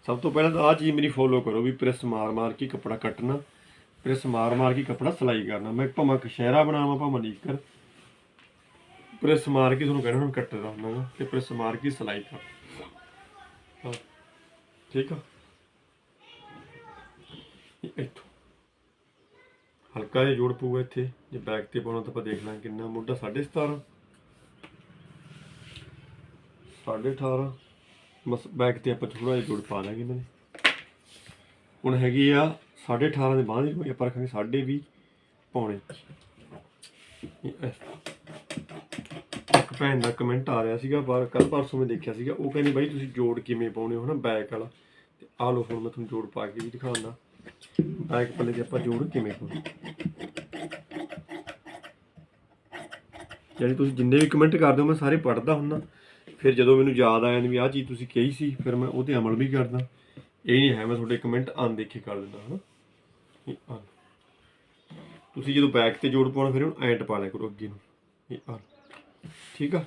S1: ਸਭ ਤੋਂ ਪਹਿਲਾਂ ਤਾਂ ਆਹ ਚੀਜ਼ ਮੇਰੀ ਫੋਲੋ ਕਰੋ ਵੀ ਪ੍ਰੈਸ ਮਾਰ ਮਾਰ ਕੇ ਕੱਪੜਾ ਕੱਟਣਾ ਪ੍ਰੈਸ ਮਾਰ ਮਾਰ ਕੇ ਕੱਪੜਾ ਸਿਲਾਈ ਕਰਨਾ। ਮੈਂ ਭਾਵੇਂ ਕਸ਼ਹਿਰਾ ਬਣਾਵਾਂ, ਭਾਵੇਂ ਨੀਕਰ ਪ੍ਰੈਸ ਮਾਰ ਕੇ ਤੁਹਾਨੂੰ ਕਹਿਣਾ, ਹੁਣ ਕੱਟਦਾ ਹੁੰਦਾ ਗਾ ਕਿ ਪ੍ਰੈਸ ਮਾਰ ਕੇ ਸਿਲਾਈ ਕਰ। ਠੀਕ ਆ? ਇੱਥੋਂ। ਹਲਕਾ ਜਿਹਾ ਜੋੜ ਪਊਗਾ ਇੱਥੇ, ਜੇ ਬੈਕ ਤੇ ਪਾਉਣਾ ਤਾਂ ਆਪਾਂ ਦੇਖ ਲਾਂਗੇ ਕਿੰਨਾ, ਮੋਢਾ 17.5 18.5 ਬਸ ਬੈਕ ਤੇ ਆਪਾਂ ਥੋੜਾ ਜਿਹਾ ਜੋੜ ਪਾ ਲਾਂਗੇ ਇਹਨਾਂ ਦੇ ਹੁਣ ਹੈਗੀ ਆ 18.5 ਦੇ ਬਾਅਦ ਹੀ ਆਪਾਂ ਰੱਖਾਂਗੇ 20 ਪੌਣੇ। ਇਹ ਇੱਕ ਭੈਣ ਦਾ ਕਮੈਂਟ ਆ ਰਿਹਾ ਸੀਗਾ ਬਾਹਰ ਕੱਲ ਪਰਸੋਂ ਮੈਂ ਦੇਖਿਆ ਸੀਗਾ। ਉਹ ਕਹਿੰਦੀ ਬਾਈ ਤੁਸੀਂ ਜੋੜ ਕਿਵੇਂ ਪਾਉਣੇ ਹੋ ਨਾ ਬੈਕ ਵਾਲਾ? ਤੇ ਆ ਲਓ ਹੁਣ ਮੈਂ ਤੁਹਾਨੂੰ ਜੋੜ ਪਾ ਕੇ ਵੀ ਦਿਖਾਉਂਦਾ। ਬੈਕ ਪੱਲੇ ਤੇ ਆਪਾਂ ਜੋੜ ਕਿਵੇਂ ਪਾਉਣੇ? ਯਾਨੀ ਤੁਸੀਂ ਜਿੰਨੇ ਵੀ ਕਮੈਂਟ ਕਰਦੇ ਹੋ, ਮੈਂ ਸਾਰੇ ਪੜ੍ਹਦਾ ਹੁੰਦਾ। ਫਿਰ ਜਦੋਂ ਮੈਨੂੰ ਯਾਦ ਆਇਆ ਵੀ ਆਹ ਚੀਜ਼ ਤੁਸੀਂ ਕਹੀ ਸੀ, ਫਿਰ ਮੈਂ ਉਹਤੇ ਅਮਲ ਵੀ ਕਰਦਾ। ਇਹ ਨਹੀਂ ਹੈ ਮੈਂ ਤੁਹਾਡੇ ਕਮੈਂਟ ਅਣਦੇਖੇ ਕਰ ਦਿੰਦਾ ਹਾਂ ਇਹ ਆ। ਤੁਸੀਂ ਜਦੋਂ ਬੈਕ ਤੇ ਜੋੜ ਪਾਉਣਾ, ਫਿਰ ਉਹਨੂੰ ਐਂਟ ਪਾ ਲਿਆ ਕਰੋ ਅੱਗੇ ਨੂੰ। ਇਹ ਆ। ਠੀਕ ਆ?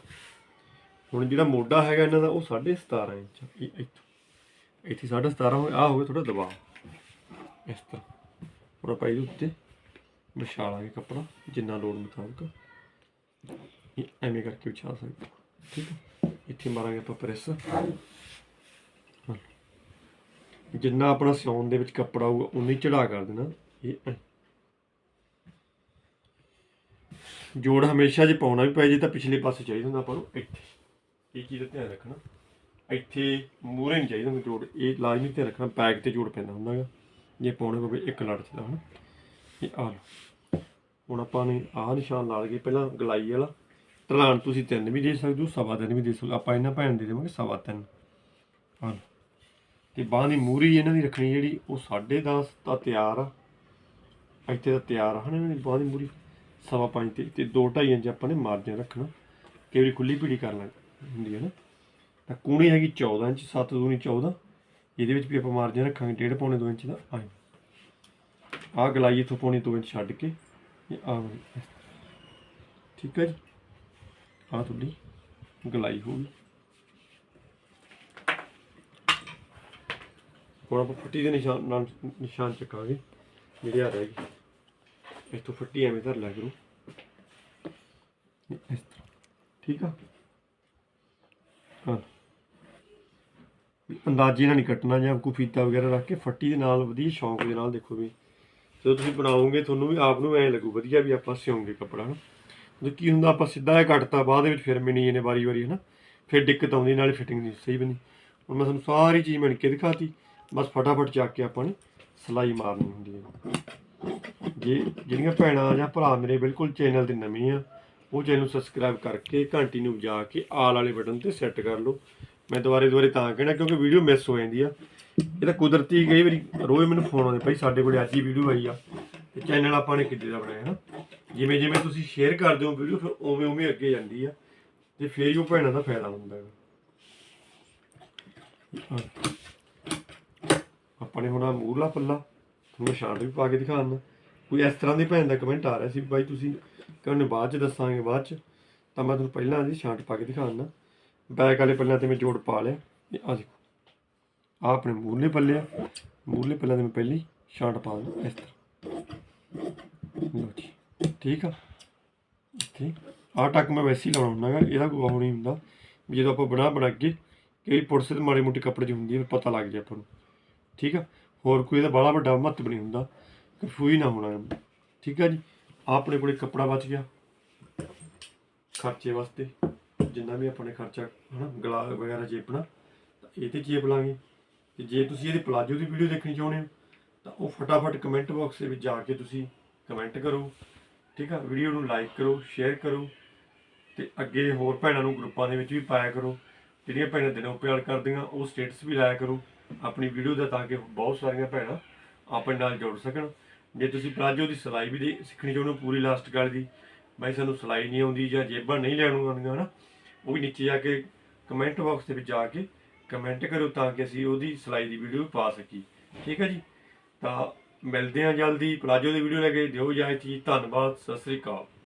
S1: ਹੁਣ ਜਿਹੜਾ ਮੋਢਾ ਹੈਗਾ ਇਹਨਾਂ ਦਾ, ਉਹ 17.5 ਇੰਚ ਆ। ਇਹ ਇੱਥੋਂ। ਇੱਥੇ 17.5 ਹੋ ਆ ਹੋ ਗਿਆ ਥੋੜਾ ਦਬਾਅ। ਇਸ ਤਰ੍ਹਾਂ। ਹੁਣ ਆਪਾਂ ਇਹਦੇ ਉੱਤੇ ਵਿਛਾ ਲਾਂਗੇ ਕੱਪੜਾ, ਜਿੰਨਾ ਲੋੜ ਮੁਤਾਬਕ। ਐਵੇਂ ਕਰਕੇ ਵਿਛਾ ਸਕਦੇ। ਠੀਕ ਹੈ। ਇੱਥੇ ਮਾਰਾਂਗੇ ਆਪਾਂ ਪ੍ਰੈਸ। ਜਿੰਨਾ ਆਪਣਾ ਸਿਉਣ ਦੇ ਵਿੱਚ ਕੱਪੜਾ ਆਊਗਾ ਉਨੀ ਚੜਾ ਕਰ ਦੇਣਾ। ਇਹ ਜੋੜ ਹਮੇਸ਼ਾ ਜੇ ਪਾਉਣਾ ਵੀ ਪੈ ਜੇ ਤਾਂ ਪਿਛਲੇ ਪਾਸੇ ਚਾਹੀਦਾ ਹੁੰਦਾ ਆਪਾਂ ਨੂੰ। ਇੱਥੇ। ਇਹ ਚੀਜ਼ ਦਾ ਧਿਆਨ ਰੱਖਣਾ। ਇੱਥੇ ਮੂਰੇ ਨਹੀਂ ਚਾਹੀਦਾ ਹੁੰਦਾ ਜੋੜ। ਇਹ ਲਾਜ਼ਮੀ ਧਿਆਨ ਰੱਖਣਾ। ਬੈਕ ਤੇ ਜੋੜ ਪੈਂਦਾ ਹੁੰਦਾਗਾ। ਜੇ ਪਾਉਣਾ ਪਵੇ ਇੱਕ ਲੜ ਚਦਾ ਹਨਾ। ਇਹ ਆ ਲਓ। ਹੁਣ ਆਪਾਂ ਨੇ ਆਹ ਨਿਸ਼ਾਨ ਲਾ ਲਈਏ, ਪਹਿਲਾਂ ਗਲਾਈ ਵਾਲਾ। ਢਲਾਣ ਤੁਸੀਂ ਤਿੰਨ ਵੀ ਦੇ ਸਕਦੇ ਹੋ, ਸਵਾ ਤਿੰਨ ਵੀ ਦੇ ਸਕਦੇ ਆਪਾਂ ਇਹਨਾਂ ਭੈਣ ਦੇ ਦੇਵਾਂਗੇ ਸਵਾ ਤਿੰਨ। ਆ ਲਓ ਤੇ ਬਾਂਹ ਦੀ ਮੂਰੀ ਇਹਨਾਂ ਦੀ ਰੱਖਣੀ ਜਿਹੜੀ, ਉਹ 10.5 ਤਾਂ ਤਿਆਰ ਆ। ਇੱਥੇ ਤਾਂ ਤਿਆਰ ਆ ਹਨ ਇਹਨਾਂ ਦੀ ਬਾਂਹ ਦੀ ਮੂਰੀ। ਸਵਾ ਪੰਜ ਤੇ ਤੇ 2.5 ਇੰਚ ਆਪਾਂ ਨੇ ਮਾਰਜਨ ਰੱਖਣਾ। ਕਈ ਵਾਰੀ ਖੁੱਲੀ ਪੀੜੀ ਕਰ ਲੈ ਹੁੰਦੀ ਹੈ ਨਾ। ਤਾਂ ਕੂਣੀ ਹੈਗੀ 14 ਇੰਚ 7 ਦੂਣੀ 14 ਇਹਦੇ ਵਿੱਚ ਵੀ ਆਪਾਂ ਮਾਰਜਨ ਰੱਖਾਂਗੇ, ਡੇਢ ਪੌਣੇ 2 ਇੰਚ ਦਾ। ਆਏ ਆਹ ਗਲਾਈ ਇੱਥੋਂ ਪੌਣੇ 2 ਇੰਚ ਛੱਡ ਕੇ। ਇਹ ਆ ਵਾਲੀ ਠੀਕ ਹੈ ਜੀ। ਆਹ ਤੁਹਾਡੀ ਗਲਾਈ ਹੋਊਗੀ ਹੁਣ ਆਪਾਂ ਫੱਟੀ ਦੇ ਨਿਸ਼ਾਨ ਨਾਲ ਨਿਸ਼ਾਨ ਚੱਕਾਂਗੇ। ਜਿਹੜੇ ਆ ਰਹਿ ਗਏ ਤੋਂ ਫੱਟੀ ਐਵੇਂ ਧਰ ਲਿਆ ਕਰੋ। ਇਸ ਤਰ੍ਹਾਂ। ਠੀਕ ਆ? ਹਾਂ। ਅੰਦਾਜ਼ੇ ਨਾਲ ਨਹੀਂ ਕੱਟਣਾ ਜਾਂ ਕੋਈ ਫੀਤਾ ਵਗੈਰਾ ਰੱਖ ਕੇ ਫੱਟੀ ਦੇ ਨਾਲ ਵਧੀਆ ਸ਼ੌਂਕ ਦੇ ਨਾਲ ਦੇਖੋ ਵੀ ਜਦੋਂ ਤੁਸੀਂ ਬਣਾਓਗੇ, ਤੁਹਾਨੂੰ ਵੀ ਆਪ ਨੂੰ ਐਂ ਲੱਗੂ, ਵਧੀਆ ਵੀ ਆਪਾਂ ਸਿਉਂਗੇ ਕੱਪੜਾ ਨਾ ਜੇ ਕੀ ਹੁੰਦਾ, ਆਪਾਂ ਸਿੱਧਾ ਜਿਹਾ ਕੱਟਤਾ ਬਾਅਦ ਵਿੱਚ ਫਿਰ ਮਿਣੀ ਇਹਨੇ ਵਾਰੀ ਵਾਰੀ ਹਨਾ? ਫਿਰ ਦਿੱਕਤ ਆਉਂਦੀ, ਨਾਲੇ ਫਿਟਿੰਗ ਨਹੀਂ ਸਹੀ ਬਣੀ। ਹੁਣ ਮੈਂ ਤੁਹਾਨੂੰ ਸਾਰੀ ਚੀਜ਼ ਮਿਣ ਕੇ ਦਿਖਾਤੀ, ਬਸ ਫਟਾਫਟ ਚੱਕ ਕੇ ਆਪਾਂ ਨੇ ਸਲਾਈ ਮਾਰਨੀ ਹੁੰਦੀ ਹੈ। ਜੇ ਜਿਹੜੀਆਂ ਭੈਣਾਂ ਜਾਂ ਭਰਾ ਮੇਰੇ ਬਿਲਕੁਲ ਚੈਨਲ ਤੇ ਨਵੇਂ ਆ ਉਹ ਚੈਨਲ ਨੂੰ ਸਬਸਕ੍ਰਾਈਬ ਕਰਕੇ, ਘੰਟੀ ਨੂੰ ਵਜਾ ਕੇ, ਆਲ ਵਾਲੇ ਬਟਨ ਤੇ ਸੈੱਟ ਕਰ ਲਓ। ਮੈਂ ਦੁਬਾਰੇ ਦੁਬਾਰੇ ਤਾਂ ਕਹਿਣਾ, ਕਿਉਂਕਿ ਵੀਡੀਓ ਮਿਸ ਹੋ ਜਾਂਦੀ ਆ। ਇਹ ਤਾਂ ਕੁਦਰਤੀ ਕਈ ਵਾਰੀ ਰੋਜ਼ ਮੈਨੂੰ ਫੋਨ ਆਉਂਦੇ, ਭਾਈ ਸਾਡੇ ਕੋਲੇ ਅੱਜ ਹੀ ਵੀਡੀਓ ਆਈ ਆ। ਤੇ ਚੈਨਲ ਆਪਾਂ ਨੇ ਕਿੱਦੇ ਦਾ ਬਣਾਇਆ, ਹਨਾ? ਜਿਵੇਂ ਜਿਵੇਂ ਤੁਸੀਂ ਸ਼ੇਅਰ ਕਰਦੇ ਹੋ ਵੀਡੀਓ ਫਿਰ ਉਵੇਂ ਉਵੇਂ ਅੱਗੇ ਜਾਂਦੀ ਆ। ਤੇ ਫੇਰ ਹੀ ਉਹ ਭੈਣਾਂ ਦਾ ਫਾਇਦਾ ਹੁੰਦਾ ਹੈ। ਆਪਣੇ ਹੁਣ ਆਹ ਮੂਰਲਾ ਪੱਲਾ, ਤੁਹਾਨੂੰ ਸ਼ਾਰਟ ਵੀ ਪਾ ਕੇ ਦਿਖਾਉਣਾ। ਕੋਈ ਇਸ ਤਰ੍ਹਾਂ ਦੀ ਭੈਣ ਦਾ ਕਮੈਂਟ ਆ ਰਿਹਾ ਸੀ, ਵੀ ਬਾਈ ਤੁਸੀਂ ਕਹਿੰਦੇ ਬਾਅਦ ਚ ਦੱਸਾਂਗੇ, ਬਾਅਦ ਚ। ਤਾਂ ਮੈਂ ਤੁਹਾਨੂੰ ਪਹਿਲਾਂ ਦੀ ਸ਼ਾਰਟ ਪਾ ਕੇ ਦਿਖਾਉਣਾ। ਬੈਕ ਵਾਲੇ ਪੱਲਿਆਂ ਤੇ ਮੈਂ ਜੋੜ ਪਾ ਲਿਆ ਇਹ ਆ ਦੇਖੋ ਆ ਆਪਣੇ ਮੂਰਲੇ ਪੱਲੇ ਆ। ਮੂਰਲੇ ਪੱਲਿਆਂ ਤੇ ਮੈਂ ਪਹਿਲੀ ਸ਼ਾਰਟ ਪਾ ਦਿੰਦਾ ਇਸ ਤਰ੍ਹਾਂ। ਲਓ ਜੀ, ਠੀਕ ਆ? ਇੱਥੇ ਆਹ ਟੱਕ ਮੈਂ ਵੈਸੇ ਹੀ ਲਾਉਣਾ ਹੁੰਦਾ ਗਾ ਇਹਦਾ ਕੋਈ ਉਹ ਨਹੀਂ ਹੁੰਦਾ ਵੀ ਜਦੋਂ ਆਪਾਂ ਬਣਾ ਬਣਾ ਕੇ ਕਈ ਪੁਰਸੇ ਤੇ ਮਾੜੇ ਮੋਟੇ ਕੱਪੜੇ 'ਚ ਹੁੰਦੀ ਹੈ ਪਤਾ ਲੱਗ ਜਾ ਆਪਾਂ ਨੂੰ। ਠੀਕ ਆ? ਹੋਰ ਕੋਈ ਇਹਦਾ ਬਾਹਲਾ ਵੱਡਾ ਮਹੱਤਵ ਨਹੀਂ ਹੁੰਦਾ ਕਫੂ ਨਾ ਹੋਣਾ। ਠੀਕ ਆ ਜੀ? ਆਹ ਆਪਣੇ ਕੋਲੇ ਕੱਪੜਾ ਬਚ ਗਿਆ। ਖਰਚੇ ਵਾਸਤੇ। ਜਿੰਨਾ ਵੀ ਆਪਣੇ ਖਰਚਾ, ਹਨਾ, ਗਲਾ ਵਗੈਰਾ ਚੇਪਣਾ, ਤਾਂ ਇਹ ਤੇ ਚੇਪ ਲਾਂਗੇ। ਤੇ ਜੇ ਤੁਸੀਂ ਇਹਦੇ ਪਲਾਜੋ ਦੀ ਵੀਡੀਓ ਦੇਖਣੀ ਚਾਹੁੰਦੇ ਹੋ, ਤਾਂ ਉਹ ਫਟਾਫਟ ਕਮੈਂਟ ਬਾਕਸ ਦੇ ਵਿੱਚ ਜਾ ਕੇ ਤੁਸੀਂ ਕਮੈਂਟ ਕਰੋ, ਠੀਕ ਆ? ਵੀਡੀਓ ਨੂੰ ਲਾਈਕ ਕਰੋ ਸ਼ੇਅਰ ਕਰੋ, ਤੇ ਅੱਗੇ ਹੋਰ ਭੈਣਾਂ ਨੂੰ ਗਰੁੱਪਾਂ ਦੇ ਵਿੱਚ ਵੀ ਪਾਇਆ ਕਰੋ। ਜਿਹੜੀਆਂ ਭੈਣਾਂ ਦਿਨੋਂ ਪਿਆਰ ਕਰਦੀਆਂ, ਉਹ ਸਟੇਟਸ ਵੀ ਲਾਇਆ ਕਰੋ। ਆਪਣੀ ਵੀਡੀਓ ਦਾ ਤਾਂ ਕਿ ਬਹੁਤ ਸਾਰੀਆਂ ਭੈਣਾਂ ਆਪਣੇ ਨਾਲ ਜੁੜ ਸਕਣ। ਜੇ ਤੁਸੀਂ ਪਲਾਜੋ ਦੀ ਸਿਲਾਈ ਵੀ ਦੇ- ਸਿੱਖਣੀ ਚਾਹੁੰਦੇ ਹੋ ਪੂਰੀ ਲਾਸਟ ਗੱਲ ਦੀ ਬਾਈ ਸਾਨੂੰ ਸਿਲਾਈ ਨਹੀਂ ਆਉਂਦੀ ਜਾਂ ਜੇਬਾਂ ਨਹੀਂ ਲੈਣ ਨੂੰ ਆਉਂਦੀਆਂ, ਹਨਾ? ਉਹ ਵੀ ਨੀਚੇ ਜਾ ਕੇ ਕਮੈਂਟ ਬਾਕਸ ਦੇ ਵਿੱਚ ਜਾ ਕੇ ਕਮੈਂਟ ਕਰੋ ਤਾਂ ਕਿ ਅਸੀਂ ਉਹਦੀ ਸਿਲਾਈ ਦੀ ਵੀਡੀਓ ਪਾ ਸਕੀ ਠੀਕ ਹੈ ਜੀ? ਤਾਂ ਮਿਲਦੇ ਹਾਂ ਜਲਦੀ। ਪਲਾਜੋ ਦੀ ਵੀਡੀਓ ਲੈ ਕੇ ਦਿਓ ਇਜਾਜ਼ਤ ਜੀ ਧੰਨਵਾਦ। ਸਤਿ ਸ੍ਰੀ ਅਕਾਲ।